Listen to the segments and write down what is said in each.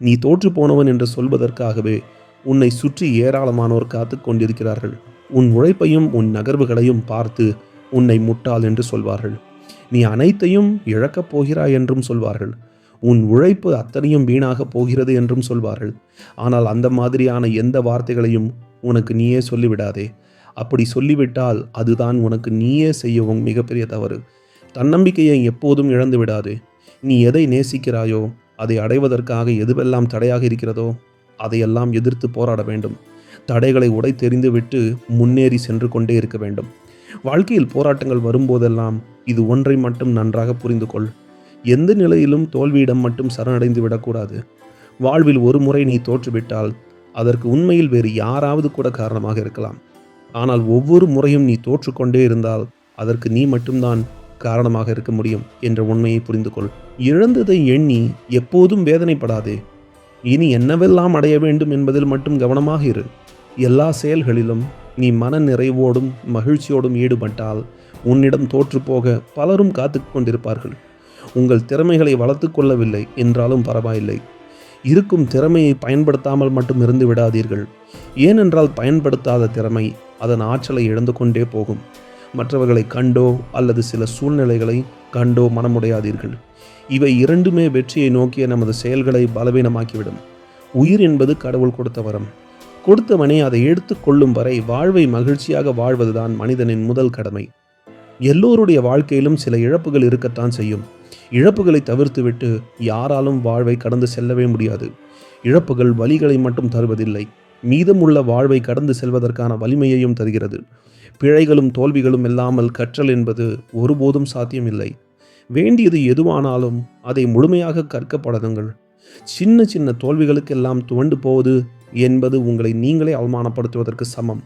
நீ தோற்று போனவன் என்று சொல்வதற்காகவே உன்னை சுற்றி ஏராளமானோர் காத்து கொண்டிருக்கிறார்கள். உன் உழைப்பையும் உன் நகர்வுகளையும் பார்த்து உன்னை முட்டாள் என்று சொல்வார்கள். நீ அனைத்தையும் இழக்கப் போகிறாய் என்றும் சொல்வார்கள். உன் உழைப்பு அத்தனையும் வீணாகப் போகிறது என்றும் சொல்வார்கள். ஆனால் அந்த மாதிரியான எந்த வார்த்தைகளையும் உனக்கு நீயே சொல்லிவிடாதே. அப்படி சொல்லிவிட்டால் அதுதான் உனக்கு நீயே செய்யவும் மிகப்பெரிய தவறு. தன்னம்பிக்கையை எப்போதும் இழந்து விடாதே நீ எதை நேசிக்கிறாயோ அதை அடைவதற்காக எதுவெல்லாம் தடையாக இருக்கிறதோ அதையெல்லாம் எதிர்த்து போராட வேண்டும். தடைகளை உடை தெரிந்துவிட்டு முன்னேறி சென்று கொண்டே இருக்க வேண்டும். வாழ்க்கையில் போராட்டங்கள் வரும்போதெல்லாம் இது ஒன்றை மட்டும் நன்றாக புரிந்து கொள் எந்த நிலையிலும் தோல்வியிடம் மட்டும் சரணடைந்து விடக்கூடாது. வாழ்வில் ஒரு முறை நீ தோற்றுவிட்டால் அதற்கு உண்மையில் வேறு யாராவது கூட காரணமாக இருக்கலாம். ஆனால் ஒவ்வொரு முறையும் நீ தோற்றுக்கொண்டே இருந்தால் அதற்கு நீ மட்டும்தான் காரணமாக இருக்க முடியும் என்ற உண்மையை புரிந்து கொள் இழந்ததை எண்ணி எப்போதும் வேதனைப்படாதே. இனி என்னவெல்லாம் அடைய வேண்டும் என்பதில் மட்டும் கவனமாக இரு. எல்லா செயல்களிலும் நீ மன நிறைவோடும் மகிழ்ச்சியோடும் ஈடுபட்டால் உன்னிடம் தோற்றுப்போக பலரும் காத்து கொண்டிருப்பார்கள். உங்கள் திறமைகளை வளர்த்து கொள்ளவில்லை என்றாலும் பரவாயில்லை. இருக்கும் திறமையை பயன்படுத்தாமல் மட்டும் இருந்து விடாதீர்கள். ஏனென்றால் பயன்படுத்தாத திறமை அதன் ஆற்றலை இழந்து கொண்டே போகும். மற்றவர்களை கண்டோ அல்லது சில சூழ்நிலைகளை கண்டோ மனமுடையாதீர்கள். இவை இரண்டுமே வெற்றியை நோக்கிய நமது செயல்களை பலவீனமாக்கிவிடும். உயிர் என்பது கடவுள் கொடுத்த வரம். கொடுத்தவனே அதை எடுத்துக் கொள்ளும் வரை வாழ்வை மகிழ்ச்சியாக வாழ்வதுதான் மனிதனின் முதல் கடமை. எல்லோருடைய வாழ்க்கையிலும் சில இழப்புகள் இருக்கத்தான் செய்யும். இழப்புகளை தவிர்த்துவிட்டு யாராலும் வாழ்வை கடந்து செல்லவே முடியாது. இழப்புகள் வலிகளை மட்டும் தருவதில்லை. மீதமுள்ள வாழ்வை கடந்து செல்வதற்கான வலிமையையும் தருகிறது. பிழைகளும் தோல்விகளும் இல்லாமல் கற்றல் என்பது ஒருபோதும் சாத்தியமில்லை. வேண்டியது எதுவானாலும் அதை முழுமையாக கற்க பழகுங்கள் சின்ன சின்ன தோல்விகளுக்கெல்லாம் துவண்டு போவது என்பது உங்களை நீங்களே அவமானப்படுத்துவதற்கு சமம்.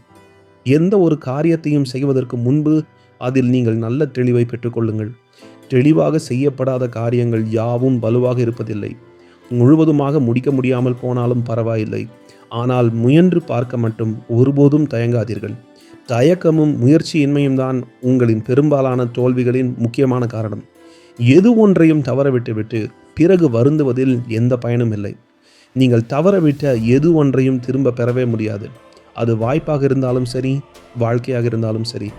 எந்த ஒரு காரியத்தையும் செய்வதற்கு முன்பு அதில் நீங்கள் நல்ல தெளிவை பெற்றுக்கொள்ளுங்கள். தெளிவாக செய்யப்படாத காரியங்கள் யாவும் வலுவாக இருப்பதில்லை. முழுவதுமாக முடிக்க முடியாமல் போனாலும் பரவாயில்லை. ஆனால் முயன்று பார்க்க மட்டும் ஒருபோதும் தயங்காதீர்கள். தயக்கமும் முயற்சியின்மையும் தான் உங்களின் பெரும்பாலான தோல்விகளின் முக்கியமான காரணம். எது ஒன்றையும் தவறவிட்டுவிட்டு பிறகு வருந்துவதில் எந்த பயனும் இல்லை. நீங்கள் தவறவிட்ட எது ஒன்றையும் திரும்ப பெறவே முடியாது. அது வாய்ப்பாக இருந்தாலும் சரி வாழ்க்கையாக இருந்தாலும் சரி.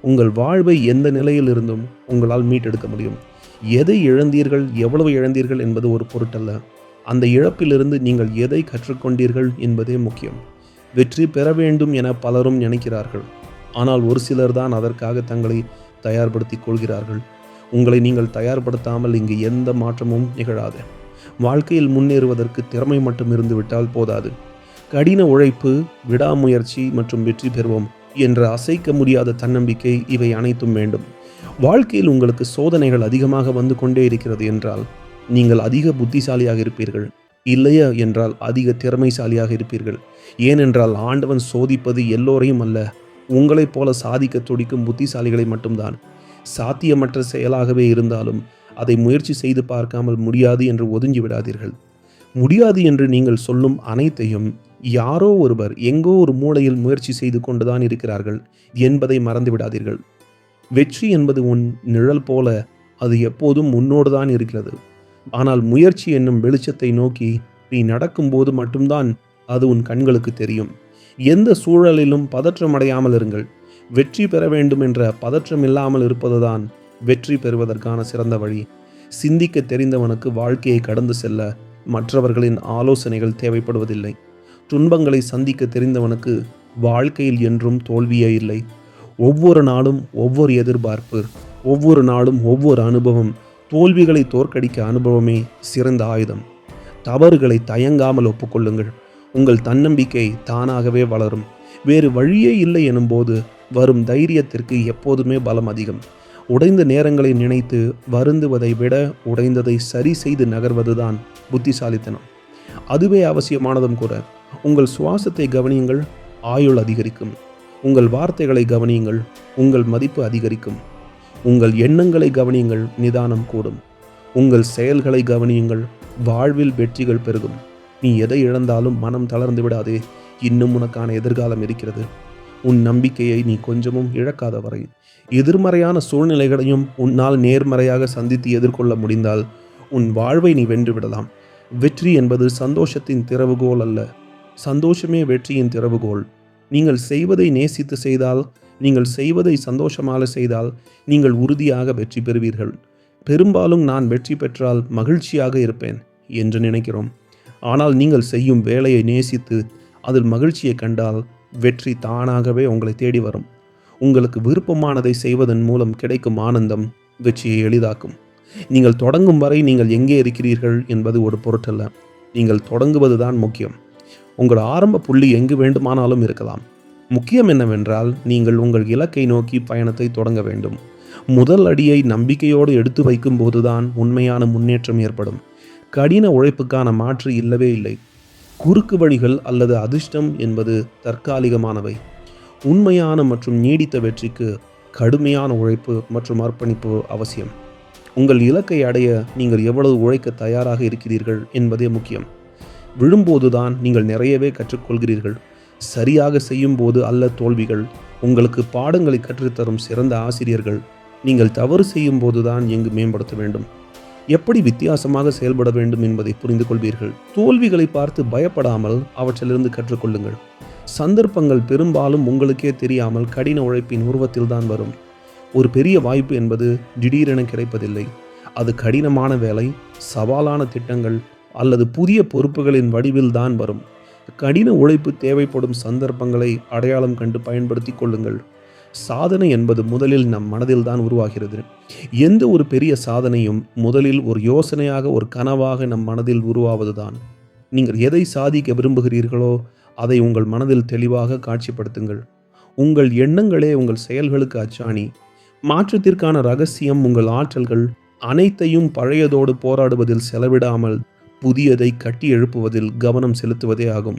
உங்கள் வாழ்வை எந்த நிலையில் இருந்தும் உங்களால் மீட்டெடுக்க முடியும். எதை இழந்தீர்கள் எவ்வளவு இழந்தீர்கள் என்பது ஒரு பொருட்டல்ல. அந்த இழப்பிலிருந்து நீங்கள் எதை கற்றுக்கொண்டீர்கள் என்பதே முக்கியம். வெற்றி பெற வேண்டும் என பலரும் நினைக்கிறார்கள். ஆனால் ஒரு சிலர் தான் அதற்காக தங்களை தயார்படுத்திக் கொள்கிறார்கள். உங்களை நீங்கள் தயார்படுத்தாமல் இங்கு எந்த மாற்றமும் நிகழாது. வாழ்க்கையில் முன்னேறுவதற்கு திறமை மட்டும் இருந்துவிட்டால் போதாது. கடின உழைப்பு விடாமுயற்சி மற்றும் வெற்றி பெறுவோம் என்ற அசைக்க முடியாத தன்னம்பிக்கை இவை அனைத்தும் வேண்டும். வாழ்க்கையில் உங்களுக்கு சோதனைகள் அதிகமாக வந்து கொண்டே இருக்கிறது என்றால் நீங்கள் அதிக புத்திசாலியாக இருப்பீர்கள். இல்லையா என்றால் அதிக திறமைசாலியாக இருப்பீர்கள். ஏனென்றால் ஆண்டவன் சோதிப்பது எல்லோரையும் அல்ல உங்களைப் போல சாதிக்க துடிக்கும் புத்திசாலிகளை மட்டும்தான். சாத்தியமற்ற செயலாகவே இருந்தாலும் அதை முயற்சி செய்து பார்க்காமல் முடியாது என்று ஒதுங்கி விடாதீர்கள். முடியாது என்று நீங்கள் சொல்லும் அனைத்தையும் யாரோ ஒருவர் எங்கோ ஒரு மூலையில் முயற்சி செய்து கொண்டுதான் இருக்கிறார்கள் என்பதை மறந்து விடாதீர்கள். வெற்றி என்பது உன் நிழல் போல அது எப்போதும் உன்னோடு தான் இருக்கிறது. ஆனால் முயற்சி என்னும் வெளிச்சத்தை நோக்கி நீ நடக்கும்போது மட்டும்தான் அது உன் கண்களுக்கு தெரியும். எந்த சூழலிலும் பதற்றம் அடையாமல் இருங்கள். வெற்றி பெற வேண்டும் என்ற பதற்றம் இல்லாமல் இருப்பதுதான் வெற்றி பெறுவதற்கான சிறந்த வழி. சிந்திக்க தெரிந்தவனுக்கு வாழ்க்கையை கடந்து செல்ல மற்றவர்களின் ஆலோசனைகள் தேவைப்படுவதில்லை. துன்பங்களை சந்திக்க தெரிந்தவனுக்கு வாழ்க்கையில் என்றும் தோல்வியே இல்லை. ஒவ்வொரு நாளும் ஒவ்வொரு எதிர்பார்ப்பு ஒவ்வொரு நாளும் ஒவ்வொரு அனுபவம் தோல்விகளை தோற்கடிக்க அனுபவமே சிறந்த ஆயுதம். தவறுகளை தயங்காமல் ஒப்புக்கொள்ளுங்கள். உங்கள் தன்னம்பிக்கை தானாகவே வளரும். வேறு வழியே இல்லை எனும்போது வரும் தைரியத்திற்கு எப்போதுமே பலம் அதிகம். உடைந்த நேரங்களை நினைத்து வருந்துவதை விட உடைந்ததை சரி செய்து நகர்வதுதான் புத்திசாலித்தனம். அதுவே அவசியமானதும் கூட உங்கள் சுவாசத்தை கவனியுங்கள் ஆயுள் அதிகரிக்கும். உங்கள் வார்த்தைகளை கவனியுங்கள் உங்கள் மதிப்பு அதிகரிக்கும். உங்கள் எண்ணங்களை கவனியுங்கள் நிதானம் கூடும். உங்கள் செயல்களை கவனியுங்கள் வாழ்வில் வெற்றிகள் பெருகும். நீ எதை இழந்தாலும் மனம் தளர்ந்து விடாதே இன்னும் உனக்கான எதிர்காலம் இருக்கிறது. உன் நம்பிக்கையை நீ கொஞ்சமும் இழக்காத வரை எதிர்மறையான சூழ்நிலைகளையும் உன்னால் நேர்மறையாக சந்தித்து எதிர்கொள்ள முடிந்தால் உன் வாழ்வை நீ வென்று விடலாம். வெற்றி என்பது சந்தோஷத்தின் திறவுகோல் அல்ல சந்தோஷமே வெற்றியின் திறவுகோல். நீங்கள் செய்வதை நேசித்து செய்தால் நீங்கள் செய்வதை சந்தோஷமாக செய்தால் நீங்கள் உறுதியாக வெற்றி பெறுவீர்கள். பெரும்பாலும் நான் வெற்றி பெற்றால் மகிழ்ச்சியாக இருப்பேன் என்று நினைக்கிறோம். ஆனால் நீங்கள் செய்யும் வேலையை நேசித்து அதில் மகிழ்ச்சியை கண்டால் வெற்றி தானாகவே உங்களை தேடி வரும். உங்களுக்கு விருப்பமானதை செய்வதன் மூலம் கிடைக்கும் ஆனந்தம் வெற்றியை எளிதாக்கும். நீங்கள் தொடங்கும் வரை நீங்கள் எங்கே இருக்கிறீர்கள் என்பது ஒரு பொருட்டல்ல. நீங்கள் தொடங்குவதுதான் முக்கியம். உங்கள் ஆரம்ப புள்ளி எங்கு வேண்டுமானாலும் இருக்கலாம். முக்கியம் என்னவென்றால் நீங்கள் உங்கள் இலக்கை நோக்கி பயணத்தை தொடங்க வேண்டும். முதல் அடியை நம்பிக்கையோடு எடுத்து வைக்கும்போதுதான் உண்மையான முன்னேற்றம் ஏற்படும். கடின உழைப்புக்கான மாற்று இல்லவே இல்லை. குறுக்கு வழிகள் அல்லது அதிர்ஷ்டம் என்பது தற்காலிகமானவை. உண்மையான மற்றும் நீடித்த வெற்றிக்கு கடுமையான உழைப்பு மற்றும் அர்ப்பணிப்பு அவசியம். உங்கள் இலக்கை அடைய நீங்கள் எவ்வளவு உழைக்க தயாராக இருக்கிறீர்கள் என்பதே முக்கியம். விழும்போதுதான் நீங்கள் நிறையவே கற்றுக்கொள்கிறீர்கள். சரியாக செய்யும்போது அல்ல தோல்விகள். உங்களுக்கு பாடங்களை கற்றுத்தரும் சிறந்த ஆசிரியர்கள். நீங்கள் தவறு செய்யும் போதுதான் எங்கு மேம்படுத்த வேண்டும். எப்படி வித்தியாசமாக செயல்பட வேண்டும் என்பதை புரிந்து கொள்வீர்கள் தோல்விகளை பார்த்து பயப்படாமல் அவற்றிலிருந்து கற்றுக்கொள்ளுங்கள். சந்தர்ப்பங்கள் பெரும்பாலும் உங்களுக்கே தெரியாமல் கடின உழைப்பின் உருவத்தில் தான் வரும். ஒரு பெரிய வாய்ப்பு என்பது திடீரென கிடைப்பதில்லை. அது கடினமான வேலை சவாலான திட்டங்கள் அல்லது புதிய பொறுப்புகளின் வடிவில் தான் வரும். கடின உழைப்பு தேவைப்படும் சந்தர்ப்பங்களை அடையாளம் கண்டு பயன்படுத்தி கொள்ளுங்கள். சாதனை என்பது முதலில் நம் மனதில் தான் உருவாகிறது. எந்த ஒரு பெரிய சாதனையும் முதலில் ஒரு யோசனையாக ஒரு கனவாக நம் மனதில் உருவாவதுதான். நீங்கள் எதை சாதிக்க விரும்புகிறீர்களோ அதை உங்கள் மனதில் தெளிவாக காட்சிப்படுத்துங்கள். உங்கள் எண்ணங்களே உங்கள் செயல்களுக்கு அச்சாணி. மாற்றத்திற்கான ரகசியம் உங்கள் ஆற்றல்கள் அனைத்தையும் பழையதோடு போராடுவதில் செலவிடாமல் புதியதை கட்டி எழுப்புவதில் கவனம் செலுத்துவதே ஆகும்.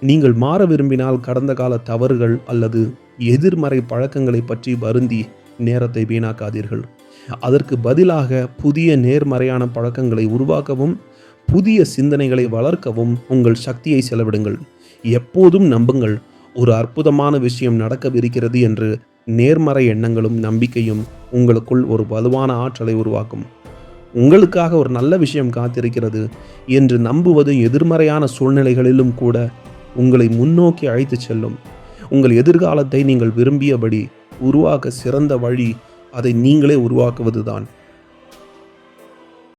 நீங்கள் மாற விரும்பினால் கடந்த கால தவறுகள் அல்லது எதிர்மறை பழக்கங்களை பற்றி வருந்தி நேரத்தை வீணாக்காதீர்கள். அதற்கு பதிலாக புதிய நேர்மறையான பழக்கங்களை உருவாக்கவும் புதிய சிந்தனைகளை வளர்க்கவும் உங்கள் சக்தியை செலவிடுங்கள். எப்போதும் நம்புங்கள் ஒரு அற்புதமான விஷயம் நடக்கவிருக்கிறது என்று நேர்மறை எண்ணங்களும் நம்பிக்கையும் உங்களுக்குள் ஒரு வலுவான ஆற்றலை உருவாக்கும். உங்களுக்காக ஒரு நல்ல விஷயம் காத்திருக்கிறது என்று நம்புவது எதிர்மறையான சூழ்நிலைகளிலும் கூட உங்களை முன்னோக்கி அழைத்துச் செல்லும். உங்கள் எதிர்காலத்தை நீங்கள் விரும்பியபடி உருவாக்க சிறந்த வழி அதை நீங்களே உருவாக்குவதுதான்.